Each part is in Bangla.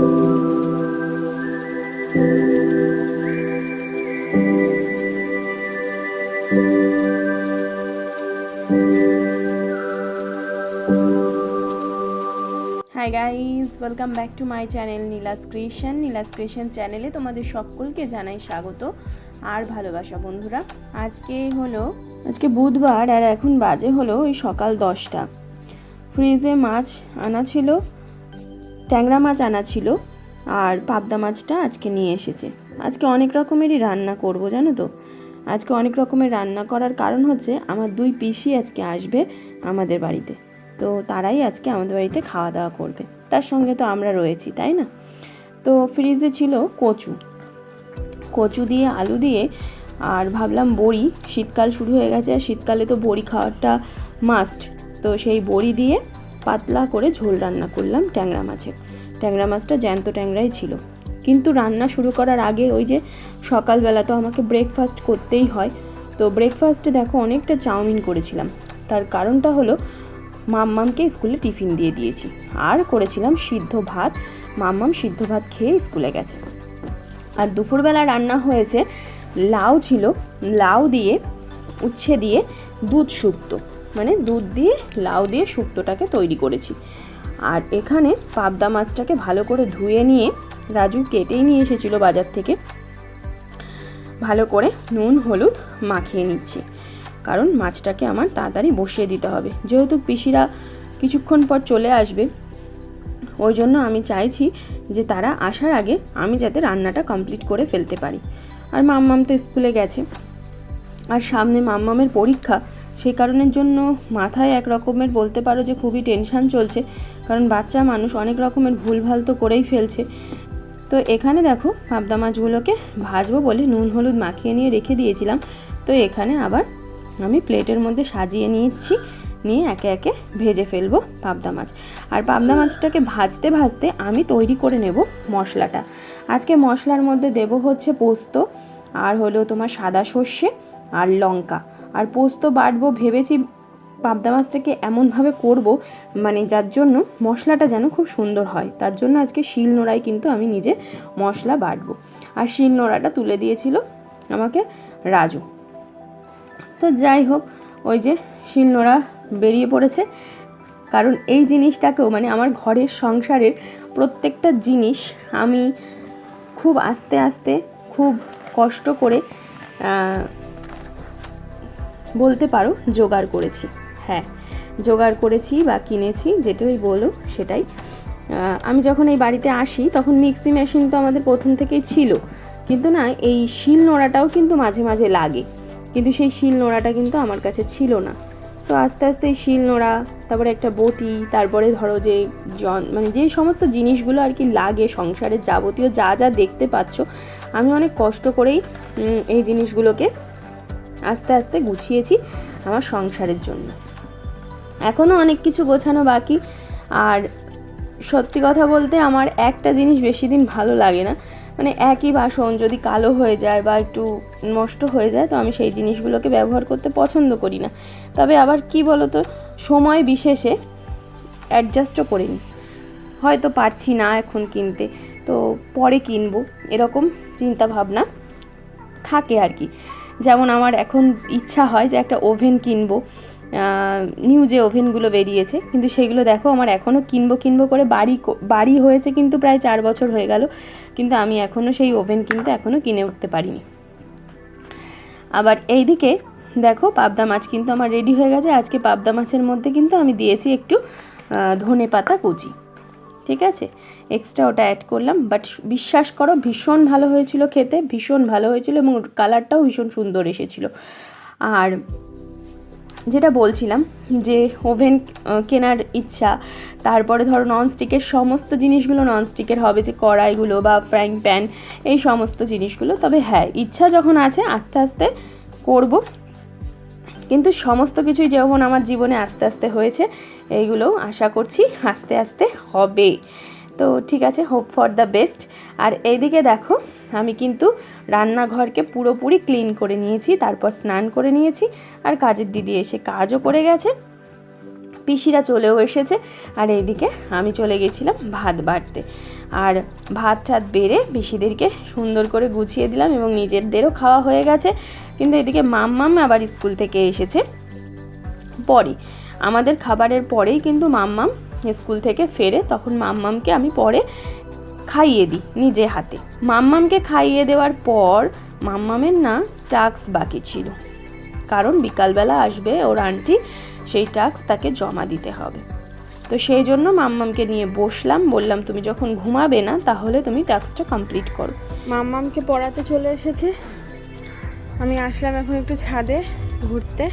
Hi guys welcome back to my channel Neela's creation Neela's creation চ্যানেলে তোমাদের সকলকে জানাই স্বাগত আর ভালোবাসা বন্ধুরা। আজকে হলো, আজকে বুধবার আর এখন বাজে হলো ওই সকাল দশটা। ফ্রিজে মাছ আনা ছিল। ট্যাংরা মাছ আনা ছিল আর পাবদা মাছটা আজকে নিয়ে এসেছে। আজকে অনেক রকমেরই রান্না করব, জানো তো? আজকে অনেক রকমের রান্না করার কারণ হচ্ছে আমার দুই পিসি আজকে আসবে আমাদের বাড়িতে। তো তারাই আজকে আমাদের বাড়িতে খাওয়া দাওয়া করবে। তার সঙ্গে তো আমরা রয়েছি, তাই না? তো ফ্রিজে ছিল কচু। কচু দিয়ে, আলু দিয়ে আর ভাবলাম বড়ি। শীতকাল শুরু হয়ে গেছে আর শীতকালে তো বড়ি খাওয়াটা মাস্ট তো সেই বড়ি দিয়ে পাতলা করে ঝোল রান্না করলাম ট্যাংরা মাছের। ট্যাংরা মাছটা জ্যান্ত ট্যাংরাই ছিল। কিন্তু রান্না শুরু করার আগে ওই যে সকালবেলা তো আমাকে ব্রেকফাস্ট করতেই হয়, তো ব্রেকফাস্টে দেখো অনেকটা চাউমিন করেছিলাম। তার কারণটা হলো মাম্মামকে স্কুলে টিফিন দিয়ে দিয়েছি। আর করেছিলাম সিদ্ধ ভাত, মাম্মাম সিদ্ধ ভাত খেয়ে স্কুলে গেছে। আর দুপুরবেলা রান্না হয়েছে লাউ ছিল, লাউ দিয়ে, উচ্ছে দিয়ে দুধ শুক্তো। মানে দুধ দিয়ে, লাউ দিয়ে শুক্তোটাকে তৈরি করেছি। আর এখানে পাবদা মাছটাকে ভালো করে ধুয়ে নিয়ে রাজু কেটেই নিয়ে এসেছিল বাজার থেকে। ভালো করে নুন, হলুদ মাখিয়ে নিচ্ছি। কারণ মাছটাকে আমার তাড়াতাড়ি বসিয়ে দিতে হবে। যেহেতু পিসিরা কিছুক্ষণ পর চলে আসবে, ওই জন্য আমি চাইছি যে তারা আসার আগে আমি যাতে রান্নাটা কমপ্লিট করে ফেলতে পারি। আর মাম্মাম তো স্কুলে গেছে। আর সামনে মাম্মামের পরীক্ষা সেই কারণের জন্য মাথায় এক রকমের বলতে পারো যে খুবই টেনশান চলছে, কারণ বাচ্চা মানুষ অনেক রকমের ভুলভাল তো করেই ফেলছে। তো এখানে দেখো পাবদা মাছগুলোকে ভাজবো বলে নুন, হলুদ মাখিয়ে নিয়ে রেখে দিয়েছিলাম। তো এখানে আবার আমি প্লেটের মধ্যে সাজিয়ে নিচ্ছি, নিয়ে একে একে ভেজে ফেলব পাবদা মাছ। আর পাবদা মাছটাকে ভাজতে ভাজতে আমি তৈরি করে নেব মশলাটা। আজকে মশলার মধ্যে দেব হচ্ছে পোস্ত, আর হলো তোমার সাদা সর্ষে, আর লঙ্কা। আর পোস্ত বাটবো ভেবেছি পাবদা মাছটাকে এমনভাবে করব মানে যার জন্য মশলাটা যেন খুব সুন্দর হয়। তার জন্য আজকে শিল নোড়ায় কিন্তু আমি নিজে মশলা বাটবো। আর শিল নোড়াটা তুলে দিয়েছিল আমাকে রাজু। তো যাই হোক, ওই যে শিলনোড়া বেরিয়ে পড়েছে। কারণ এই জিনিসটাকেও মানে আমার ঘরের সংসারের প্রত্যেকটা জিনিস আমি খুব আস্তে আস্তে, খুব কষ্ট করে বলতে পারো, জোগাড় করেছি। হ্যাঁ জোগাড় করেছি বা কিনেছি, যেটাই বলো সেটাই। আমি যখন এই বাড়িতে আসি, তখন মিক্সি মেশিন তো আমাদের প্রথম থেকেই ছিল। কিন্তু না, এই শিল নোড়াটাও কিন্তু মাঝে মাঝে লাগে। কিন্তু সেই শিল নোড়াটা কিন্তু আমার কাছে ছিল না। তো আস্তে আস্তে এই শিল নোড়া, তারপরে একটা বটি, তারপরে ধরো যে জন মানে যে সমস্ত জিনিসগুলো আর কি লাগে, সংসারের যাবতীয় যা যা দেখতে পাচ্ছ, আমি অনেক কষ্ট করেই এই জিনিসগুলোকে আস্তে আস্তে গুছিয়েছি আমার সংসারের জন্য। এখনও অনেক কিছু গোছানো বাকি। আর সত্যি কথা বলতে আমার একটা জিনিস বেশি দিন ভালো লাগে না। মানে একই বাসন যদি কালো হয়ে যায় বা একটু নষ্ট হয়ে যায়, তো আমি সেই জিনিসগুলোকে ব্যবহার করতে পছন্দ করি না। তবে আবার কি বলতো, সময় বিশেষে অ্যাডজাস্টও করে নিই। হয়তো পারছি না এখন কিনতে, তো পরে কিনবো, এরকম চিন্তা ভাবনা থাকে আর কি। যেমন আমার এখন ইচ্ছা হয় যে একটা ওভেন কিনবো। নিউ যে ওভেনগুলো বেরিয়েছে, কিন্তু সেগুলো দেখো আমার এখনও কিনবো কিনবো করে বাড়ি বাড়ি হয়েছে কিন্তু প্রায় চার বছর হয়ে গেল, কিন্তু আমি এখনও সেই ওভেন কিন্তু এখনও কিনে উঠতে পারিনি। আবার এই দিকে দেখো পাবদা মাছ কিন্তু আমার রেডি হয়ে গেছে, আজকে পাবদা মাছের মধ্যে কিন্তু আমি দিয়েছি একটু ধনে পাতা কুচি। ঠিক আছে? এক্সট্রা ওটা অ্যাড করলাম বাট বিশ্বাস করো, ভীষণ ভালো হয়েছিল খেতে, ভীষণ ভালো হয়েছিল এবং কালারটাও ভীষণ সুন্দর এসেছিল। আর যেটা বলছিলাম যে ওভেন কেনার ইচ্ছা, তারপরে ধরো ননস্টিকের সমস্ত জিনিসগুলো ননস্টিকের হবে, যে কড়াইগুলো বা ফ্রাইং প্যান এই সমস্ত জিনিসগুলো। তবে হ্যাঁ ইচ্ছা যখন আছে, আস্তে আস্তে করব। কিন্তু সমস্ত কিছুই যেমন আমার জীবনে আস্তে আস্তে হয়েছে এইগুলোও আশা করছি আস্তে আস্তে হবে। তো ঠিক আছে হোপ ফর দ্য বেস্ট আর এইদিকে দেখো, আমি কিন্তু রান্নাঘরকে পুরোপুরি ক্লিন করে নিয়েছি, তারপর স্নান করে নিয়েছি, আর কাজের দিদি এসে কাজও করে গেছে। পিসিরা চলেও এসেছে, আর এইদিকে আমি চলে গেছিলাম ভাত বাড়তে। আর ভাত টাত বেড়ে পিসিদেরকে সুন্দর করে গুছিয়ে দিলাম এবং নিজেদেরও খাওয়া হয়ে গেছে। কিন্তু এদিকে মাম্মাম আবার স্কুল থেকে এসেছে। পরে, আমাদের খাবারের পরেই কিন্তু মাম্মাম স্কুল থেকে ফেরে, তখন মাম্মামকে আমি পরে খাইয়ে দিই নিজে হাতে। মাম্মামকে খাইয়ে দেওয়ার পর মাম্মামের না টাক্স বাকি ছিল। কারণ বিকালবেলা আসবে ওর আন্টি, সেই টাক্স তাকে জমা দিতে হবে। তো সেই জন্য মাম্মামকে নিয়ে বসলাম বললাম তুমি যখন ঘুমাবে না তাহলে তুমি টাস্কটা কমপ্লিট করো। মাম্মামকে পড়াতে চলে এসেছে। আমি আসলাম এখন একটু ছাদে ঘুরতে।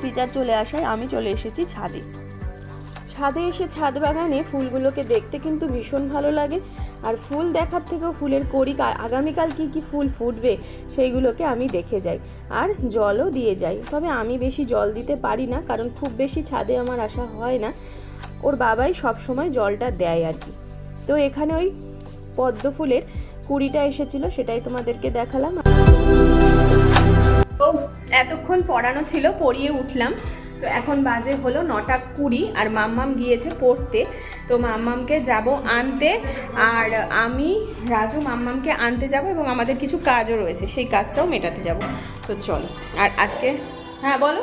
টিচার চলে আসায় আমি চলে এসেছি ছাদে। ছাদে এসে ছাদ বাগানে ফুলগুলোকে দেখতে কিন্তু ভীষণ ভালো লাগে। আর ফুল দেখার থেকেও ফুলের কড়ি আগামীকাল কি কি ফুল ফুটবে সেইগুলোকে আমি দেখে যাই। আর জলও দিয়ে যাই। তবে আমি বেশি জল দিতে পারি না, কারণ খুব বেশি ছাদে আমার আসা হয় না। ওর বাবাই সব সময় জলটা দেয় আর কি। তো এখানে ওই পদ্ম ফুলের কুড়িটা এসেছিল, সেটাই তোমাদেরকে দেখালাম। এতক্ষণ পড়ানো ছিল, পড়িয়ে উঠলাম। তো এখন বাজে হলো নটা কুড়ি আর মাম্মাম গিয়েছে পড়তে। তো মাম্মামকে যাব আনতে আর আমি, রাজু মাম্মামকে আনতে যাব এবং আমাদের কিছু কাজও রয়েছে, সেই কাজটাও মেটাতে যাব। তো চলো, আর আজকে হ্যাঁ বলো।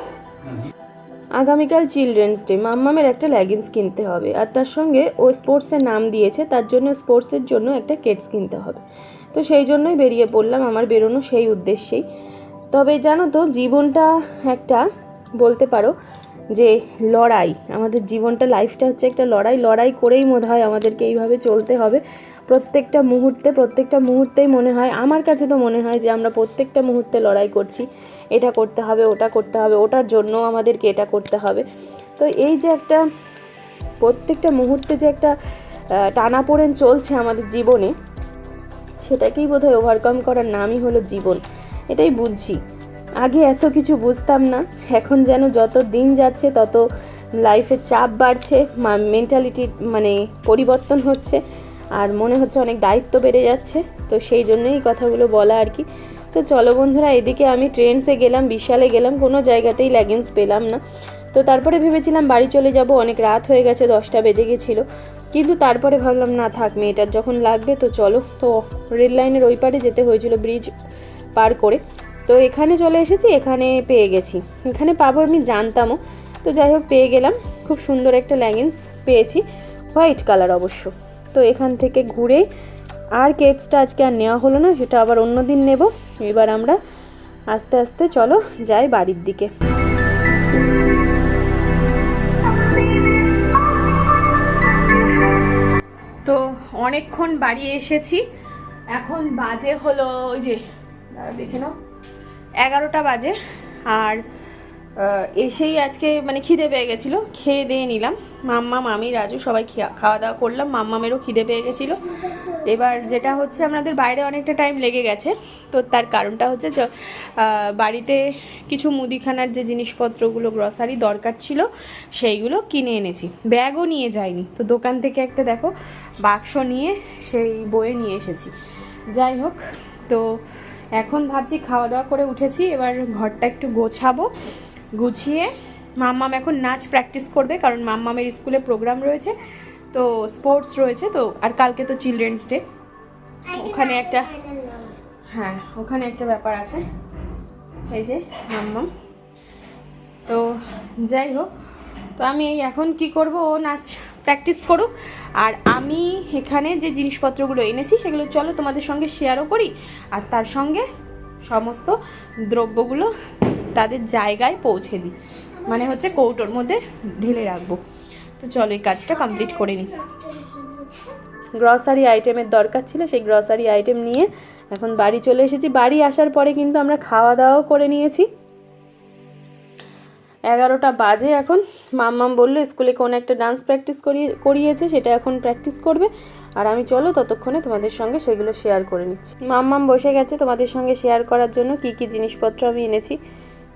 আগামীকাল চিলড্রেন্স ডে মাম্মামের একটা লেগিংস কিনতে হবে আর তার সঙ্গে ও স্পোর্টসের নাম দিয়েছে, তার জন্য স্পোর্টসের জন্য একটা কেটস কিনতে হবে। তো সেই জন্যই বেরিয়ে পড়লাম, আমার বেরোনো সেই উদ্দেশ্যেই। তবে জানো তো, জীবনটা একটা বলতে পারো যে লড়াই, আমাদের জীবনটা লাইফটা হচ্ছে একটা লড়াই লড়াই করেই মনে হয় আমাদেরকে এইভাবে চলতে হবে। প্রত্যেকটা মুহূর্তে, প্রত্যেকটা মুহূর্তেই মনে হয়, আমার কাছে তো মনে হয় যে আমরা প্রত্যেকটা মুহূর্তে লড়াই করছি। এটা করতে হবে, ওটা করতে হবে, ওটার জন্য আমাদেরকে এটা করতে হবে। তো এই যে একটা, প্রত্যেকটা মুহূর্তে যে একটা টানাপোড়েন চলছে আমাদের জীবনে, সেটাকেই বোধহয় ওভারকাম করার নামই হলো জীবন। এটাই বুঝছি। আগে এত কিছু বুঝতাম না। এখন যেন যত দিন যাচ্ছে, তত লাইফের চাপ বাড়ছে মেন্টালিটি মানে পরিবর্তন হচ্ছে, আর মনে হচ্ছে অনেক দায়িত্ব বেড়ে যাচ্ছে। তো সেই জন্যই কথাগুলো বলা আর কি। তো চলো বন্ধুরা, এদিকে আমি ট্রেন্সে গেলাম, বিশালে গেলাম, কোনো জায়গাতেই লেগিংস পেলাম না। তো তারপরে ভেবেছিলাম বাড়ি চলে যাব, অনেক রাত হয়ে গেছে, দশটা বেজে গেছিল। কিন্তু তারপরে ভাবলাম, না, থাক, মেয়েটার যখন লাগবে, তো চলো। তো রেল লাইনের ওই পারে যেতে হয়েছিল ব্রিজ পার করে। তো এখানে চলে এসেছি, এখানে পেয়ে গেছি। এখানে পাবো আমি জানতামও। তো যাই হোক, পেয়ে গেলাম। খুব সুন্দর একটা লেগিংস পেয়েছি হোয়াইট কালার অবশ্য। তো এখান থেকে ঘুরে আর কেটসটা আজকে আর নেওয়া হলো না, সেটা আবার অন্য দিন নেব। এবার আমরা আস্তে আস্তে চলো, যাই বাড়ির দিকে। তো অনেকক্ষণ বাড়ি এসেছি। এখন বাজে হলো ওই যে দেখে নাও। এগারোটা বাজে। আর এসেই আজকে মানে খিদে পেয়ে গেছিল। খেয়ে দিয়ে নিলাম। মাম্মা, মামি, রাজু সবাই খাওয়া দাওয়া করলাম। মাম্মামেরও খিদে পেয়ে গেছিল। এবার যেটা হচ্ছে, আমাদের বাইরে অনেকটা টাইম লেগে গেছে। তো তার কারণটা হচ্ছে বাড়িতে কিছু মুদিখানার যে জিনিসপত্রগুলো গ্রসারি দরকার ছিল, সেইগুলো কিনে এনেছি। ব্যাগও নিয়ে যাইনি। তো দোকান থেকে একটা দেখো, বাক্স নিয়ে সেই বয়ে নিয়ে এসেছি। যাই হোক, তো এখন ভাবছি খাওয়া দাওয়া করে উঠেছি, এবার ঘরটা একটু গোছাবো, গুছিয়ে। মাম্মাম এখন নাচ প্র্যাকটিস করবে, কারণ মাম্মামের স্কুলে প্রোগ্রাম রয়েছে, তো স্পোর্টস রয়েছে, তো আর কালকে তো চিলড্রেন্স ডে ওখানে একটা হ্যাঁ ওখানে একটা ব্যাপার আছে, এই যে মাম্মাম। তো যাই হোক, তো আমি এখন কি করব, ও নাচ প্র্যাকটিস করুক আর আমি এখানে যে জিনিসপত্রগুলো এনেছি সেগুলো চলো তোমাদের সঙ্গে শেয়ারও করি। আর তার সঙ্গে সমস্ত দ্রব্যগুলো তাদের জায়গায় পৌঁছে দিই। মানে হচ্ছে কৌটোর মধ্যে ঢেলে রাখব। তো চলো এই কাজটা কমপ্লিট করে নিই। গ্রসারি আইটেমের দরকার ছিল, সেই গ্রসারি আইটেম নিয়ে এখন বাড়ি চলে এসেছি। বাড়ি আসার পরে কিন্তু আমরা খাওয়া দাওয়াও করে নিয়েছি। এগারোটা বাজে এখন। মাম্মাম বলল, স্কুলে কোনো একটা ডান্স প্র্যাকটিস করিয়ে করিয়েছে, সেটা এখন প্র্যাকটিস করবে। আর আমি চলো ততক্ষণে তোমাদের সঙ্গে সেগুলো শেয়ার করে নিচ্ছি। মাম্মাম বসে গেছে তোমাদের সঙ্গে শেয়ার করার জন্য, কি কি জিনিসপত্র আমি এনেছি।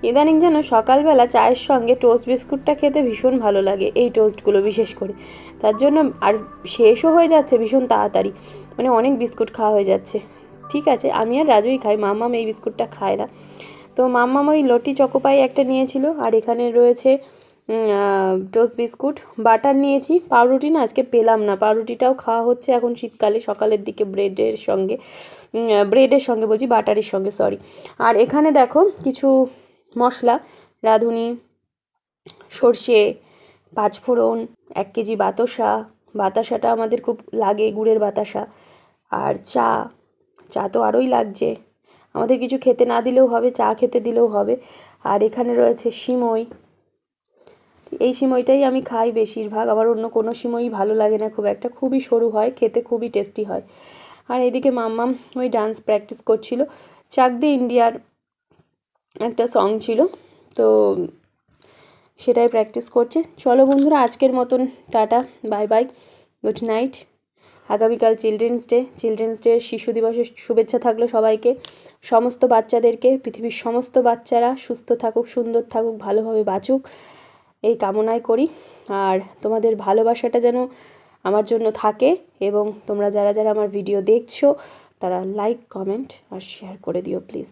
ইদানিং যেন সকালবেলা চায়ের সঙ্গে টোস্ট বিস্কুটটা খেতে ভীষণ ভালো লাগে, এই টোস্টগুলো বিশেষ করে। তার জন্য আর শেষও হয়ে যাচ্ছে ভীষণ তাড়াতাড়ি মানে অনেক বিস্কুট খাওয়া হয়ে যাচ্ছে। ঠিক আছে, আমি আর রাজুই খাই, মাম্মাম এই বিস্কুটটা খায় না। তো মাম্মাম ওই লটি চকোপাই একটা নিয়েছিল, আর এখানে রয়েছে টোস্ট বিস্কুট, বাটার নিয়েছি, পাউরুটি না আজকে পেলাম না, পাউরুটিটাও খাওয়া হচ্ছে এখন শীতকালে, সকালের দিকে ব্রেডের সঙ্গে ব্রেডের সঙ্গে বলছি বাটারের সঙ্গে সরি আর এখানে দেখো কিছু মশলা, রাঁধুনি, সর্ষে, পাঁচফোড়ন, এক কেজি বাতাসা, বাতাসাটা আমাদের খুব লাগে, গুড়ের বাতাসা, আর চা চা তো আরোই লাগছে। আমাদের কিছু খেতে না দিলেও হবে, চা খেতে দিলেও হবে। আর এখানে রয়েছে সিমই। এই সিমইটাই আমি খাই বেশিরভাগ আমার অন্য কোনো সিমই ভালো লাগে না খুব একটা। খুবই সরু হয়, খেতে খুবই টেস্টি হয়। আর এদিকে মাম্মাম ওই ডান্স প্র্যাকটিস করছিল। চাক দি ইন্ডিয়ার একটা সং ছিল, তো সেটাই প্র্যাকটিস করছে। চলো বন্ধুরা, আজকের মতন tata bye bye good night আগামীকাল চিলড্রেন্স ডে চিলড্রেন্স ডে শিশু দিবসের শুভেচ্ছা থাকল সবাইকে। সমস্ত বাচ্চাদেরকে, পৃথিবীর সমস্ত বাচ্চারা সুস্থ থাকুক, সুন্দর থাকুক, ভালোভাবে বাঁচুক, এই কামনাই করি। আর তোমাদের ভালোবাসাটা যেন আমার জন্য থাকে এবং তোমরা যারা যারা আমার ভিডিও দেখছ, তারা লাইক কমেন্ট আর শেয়ার করে দিও প্লিজ